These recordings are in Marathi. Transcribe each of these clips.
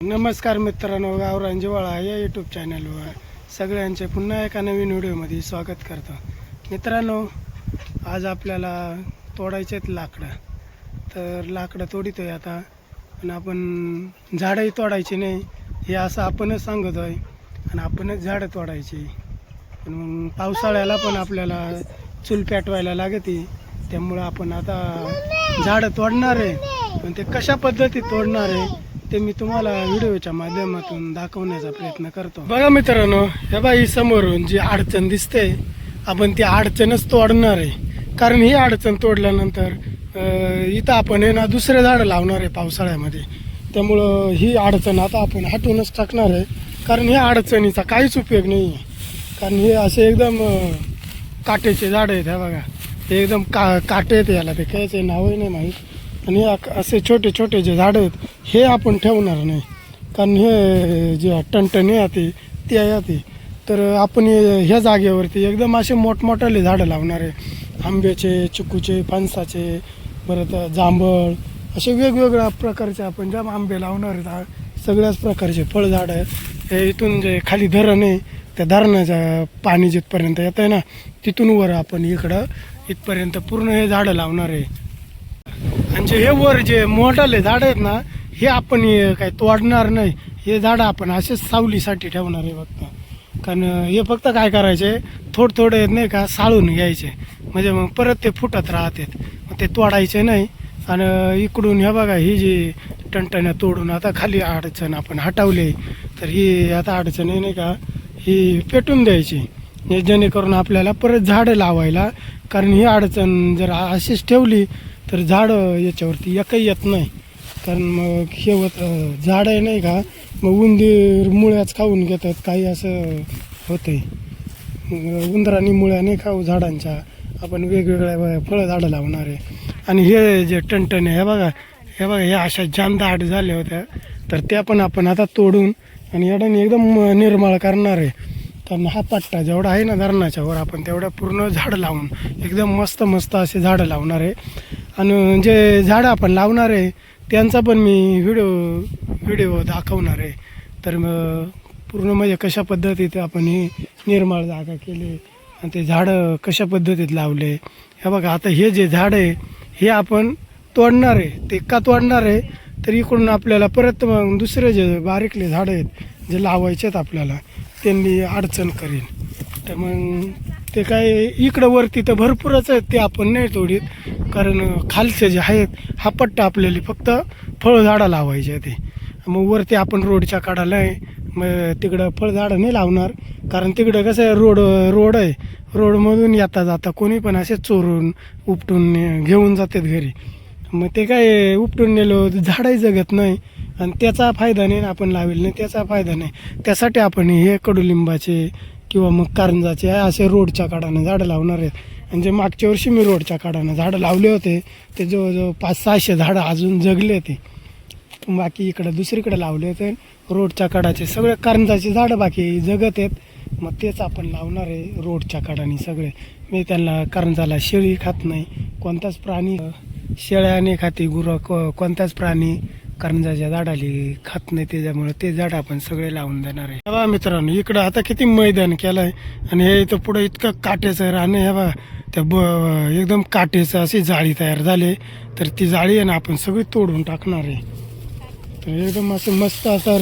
नमस्कार मित्रांनो गावरांजिवाळा या यूट्यूब चॅनलवर सगळ्यांचे पुन्हा एका नवीन व्हिडिओमध्ये स्वागत करतो. मित्रांनो आज आपल्याला तोडायचे आहेत लाकडं. तर लाकडं तोडितोय आता. पण आपण झाडंही तोडायची नाही हे असं आपणच सांगतो आहे आणि आपणच झाडं तोडायची. पण मग पावसाळ्याला पण आपल्याला चूल पेटवायला लागते. त्यामुळं आपण आता झाडं तोडणार आहे. पण ते कशा पद्धतीत तोडणार आहे ते मी तुम्हाला व्हिडिओच्या माध्यमातून दाखवण्याचा प्रयत्न करतो. बघा मित्रांनो हे बाई समोरून जी अडचण दिसते आपण ती अडचणच तोडणार आहे. कारण ही अडचण तोडल्यानंतर इथं आपण आहे ना दुसरे झाडं लावणार आहे पावसाळ्यामध्ये. त्यामुळं ही अडचण आता आपण हटवूनच टाकणार आहे. कारण ह्या अडचणीचा काहीच उपयोग नाही आहे. कारण हे असे एकदम काटेचे झाड आहेत हे बघा. ते एकदम का काटे आहेत याला. ते कायचे नावही नाही माहीत. आणि असे छोटे छोटे जे झाडं आहेत हे आपण ठेवणार नाही. कारण हे जे टणटणे आहे ते आहे तर आपण ह्या जागेवरती एकदम असे मोठमोठाले झाडं लावणार आहे. आंब्याचे चिकूचे फणसाचे परत जांभळ असे वेगवेगळ्या प्रकारचे आपण ज्या आंबे लावणार आहेत सगळ्याच प्रकारचे फळझाडं आहेत. हे इथून जे खाली धरण आहे त्या धरणाचं पाणी जिथपर्यंत येतं आहे ना तिथून वर आपण इकडं इथपर्यंत पूर्ण हे झाडं लावणार आहे. आणि जे हे वर जे मोठाले झाड आहेत ना हे आपण काय तोडणार नाही. हे झाडं आपण असेच सावलीसाठी ठेवणार आहे फक्त. कारण हे फक्त काय करायचे थोडं थोडे नाही का साळून घ्यायचे. म्हणजे मग परत ते फुटत राहतात. मग ते तोडायचे नाही. आणि इकडून हे बघा ही जी टणटण्या तोडून आता खाली अडचण आपण हटवली तर ही आता अडचण आहे नाही का ही पेटून द्यायची. जेणेकरून आपल्याला परत झाडं लावायला कारण ही अडचण जर अशीच ठेवली तर झाडं याच्यावरती एकही येत नाही. कारण मग हे होत झाड आहे नाही का मग उंदीर मुळ्याच खाऊन घेतात काही असं होतं आहे उंदरांनी मुळ्या नाही खाऊ झाडांच्या आपण वेगवेगळ्या फळं झाडं लावणार आहे. आणि हे जे टणटण हे बघा हे बघा हे अशा जामदाट झाल्या होत्या. तर त्या पण आपण आता तोडून आणि याडाने एकदम निर्माळ करणार आहे. तर हा पट्टा जेवढा आहे ना धरणाच्या वर आपण तेवढं पूर्ण झाडं लावून एकदम मस्त मस्त असे झाडं लावणार आहे. आणि जे झाडं आपण लावणार आहे त्यांचा पण मी व्हिडिओ व्हिडिओ दाखवणार आहे. तर मग पूर्ण म्हणजे कशा पद्धतीत आपण ही निर्माळ जागा केली आणि ते झाडं कशा पद्धतीत लावले हे बघा आता हे जे झाड आहे हे आपण तोडणार आहे. ते का तोडणार आहे? तर इकडून आपल्याला परत मग दुसरे जे बारीकले झाडं आहेत जे लावायचे आहेत आपल्याला त्यांनी अडचण करीन. तर मग ते काय इकडं वरती तर भरपूरच आहेत ते आपण नाही तोडीत. कारण खालचे जे आहेत हा पट्टा आपल्याला फक्त फळझाडं लावायचे ते. मग वरती आपण रोडच्या काढायला आहे मग तिकडं फळझाडं नाही लावणार. कारण तिकडं कसं आहे रोड रोड आहे. रोडमधून येता जाता कोणी पण असे चोरून उपटून ने- घेऊन जातात घरी. मग ते काय उपटून नेलो झाडही जगत नाही. आणि त्याचा फायदा नाही आपण लावेल नाही त्याचा फायदा नाही. त्यासाठी आपण हे कडुलिंबाचे किंवा मग कारंजाचे असे रोडच्या काढानं झाडं लावणार आहेत. आणि जे मागच्या वर्षी मी रोडच्या काढानं झाडं लावले होते ते जवळजवळ पाच सहाशे झाडं अजून जगले ते बाकी इकडं दुसरीकडे लावले होते. रोडच्या काढाचे सगळे कारंजाचे झाडं बाकी जगत आहेत. मग तेच आपण लावणार आहे रोडच्या काढाने सगळे. मी त्यांना कारंजाला शेळी खात नाही. कोणताच प्राणी शेळ्याने खाते गुरं को कोणताच प्राणी कारंजाच्या झाडाली खात नाही त्याच्यामुळे ते झाड आपण सगळे लावून देणार आहे. बा मित्रांनो इकडं आता किती मैदान केलं आहे आणि हे इथं पुढं इतकं काटेचं राहणं हे बा त्या ब एकदम काटेचं अशी जाळी तयार झाली तर ती जाळी आहे ना आपण सगळी तोडून टाकणार आहे. तर एकदम असं मस्त असा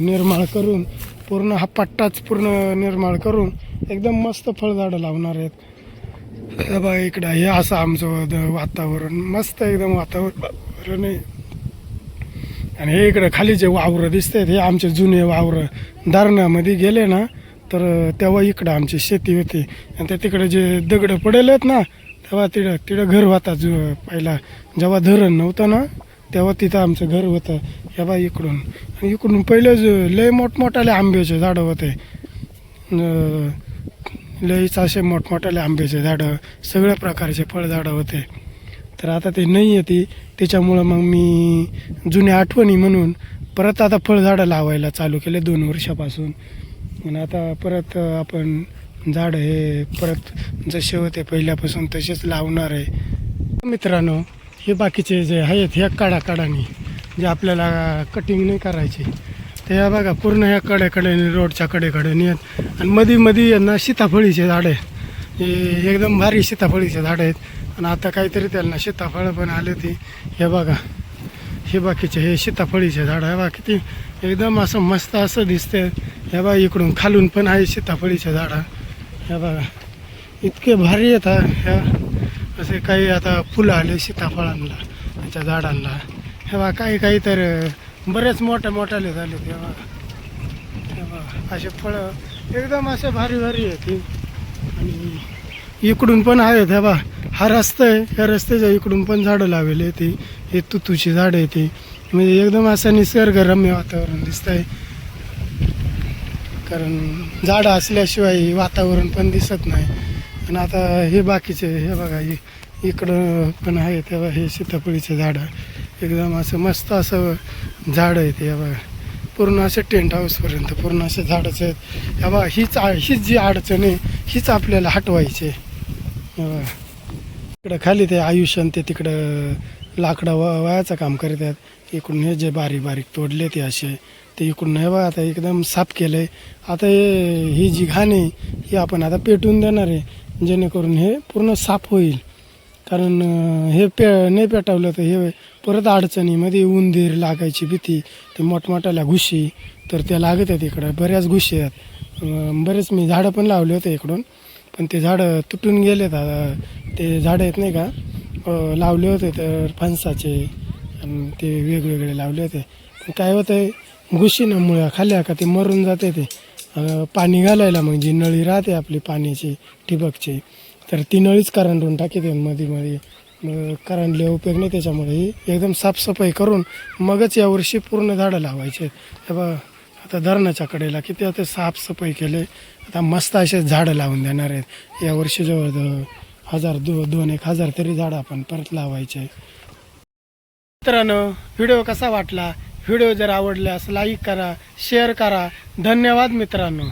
निर्माण करून पूर्ण हा पट्टाच पूर्ण निर्माण करून एकदम मस्त फळझाडं लावणार आहेत. बा इकडं हे असं आमचं द- वातावरण मस्त एकदम वातावरण आहे. आणि हे इकडं खाली जे वावरं दिसतात हे आमचे जुने वावरं. धरणामध्ये गेले ना तर तेव्हा इकडं आमची शेती होती. आणि त्या तिकडे जे दगडं पडेल आहेत ना तेव्हा तिकडं तिकडं घर होता जु पहिला. जेव्हा धरण नव्हतं ना तेव्हा तिथं आमचं घर होतं. या बा इकडून. आणि इकडून पहिले जो लय मोठमोठाले आंब्याचे झाडं होते. अं, लईच असे मोठमोठाले आंब्याचे झाडं सगळ्या प्रकारचे फळझाडं होते. तर आता ते नाही आहे त्याच्यामुळं मग मी जुन्या आठवणी म्हणून परत आता फळझाडं लावायला चालू केले दोन वर्षापासून. आणि आता परत आपण झाडं हे परत जसे होते पहिल्यापासून तसेच लावणार आहे. मित्रांनो हे बाकीचे जे आहेत ह्या काढा काढानी जे आपल्याला कटिंग नाही करायची ते या बघा पूर्ण ह्या कड्याकड्याने रोडच्या कडेकडेने आहेत. आणि मधी मधी यांना सीताफळीचे झाडं आहेत. हे एकदम भारी सीताफळीचे झाडं आहेत. आणि आता काहीतरी त्यांना सीताफळं पण आले ती. हे बघा. हे बाकीचे हे सीताफळीचे झाडं आहे बा किती एकदम असं मस्त असं दिसते. हे बा इकडून खालून पण आहे सीताफळीचे झाडं. हे बघा. इतके भारी येतात ह्या असे काही आता फुलं आले सीताफळांना त्याच्या झाडांना. हे बा काही काही तर बरेच मोठ्या मोठ्याले झाले ते बघा. हे बघा असे फळं एकदम असे भारी भारी आहेत. आणि इकडून पण आहेत हे बा हा रस्ता आहे. या रस्त्याच्या इकडून पण झाडं लावलेली आहे ती हे तुतूची झाडं आहे ती म्हणजे एकदम असं निसर्गरम्य वातावरण दिसतं आहे कारण झाडं असल्याशिवाय वातावरण पण दिसत नाही. आणि आता हे बाकीचे हे बघा इकडं पण आहे तेव्हा हे सीताफळीचे झाडं. एकदम असं मस्त असं झाड आहे ते बघा. पूर्ण असे टेंट हाऊसपर्यंत पूर्ण असे झाडच आहेत. हे बघा हीच हीच जी अडचण आहे हीच आपल्याला हटवायची आहे. बघा. इकडं खाली ते आयुष्य आणि ते तिकडं लाकडं व वयाचं काम करीत आहेत. इकडून हे जे बारीक बारीक तोडले ते असे ते इकडून हे बघा आता एकदम साफ केलं आहे आता हे ही जी घाण आहे ही आपण आता पेटून देणार आहे जेणेकरून हे पूर्ण साफ होईल. कारण हे पे नाही पेटवलं तर हे परत अडचणीमध्ये उंदीर लागायची भीती ते मोठमोठ्याला घुशी तर त्या लागत आहेत इकडं. बऱ्याच घुशी आहेत. बरेच मी झाडं पण लावले होते इकडून पण ते झाडं तुटून गेलेत. आहेत ते झाडं आहेत नाही का लावले होते तर फणसाचे आणि ते वेगवेगळे लावले होते. काय होतं आहे घुशीनामुळे खाल्या का ते मरून जाते ते. पाणी घालायला मग जी नळी राहते आपली पाण्याची ठिबकची तर ती नळीच करंडून टाकते मध्ये मध्ये मग करंटले उपयोग नाही त्याच्यामुळे. ही एकदम साफसफाई करून मगच यावर्षी पूर्ण झाडं लावायचे. हे आता धरणाच्या कडेला किती आता साफसफाई केले. आता मस्त असे झाडं लावून देणार आहेत. यावर्षी जवळजवळ हजार दो दोन एक हजार तरी झाडं आपण परत लावायचे. मित्रांनो व्हिडिओ कसा वाटला? व्हिडिओ जर आवडल्यास लाईक करा शेअर करा. धन्यवाद मित्रांनो.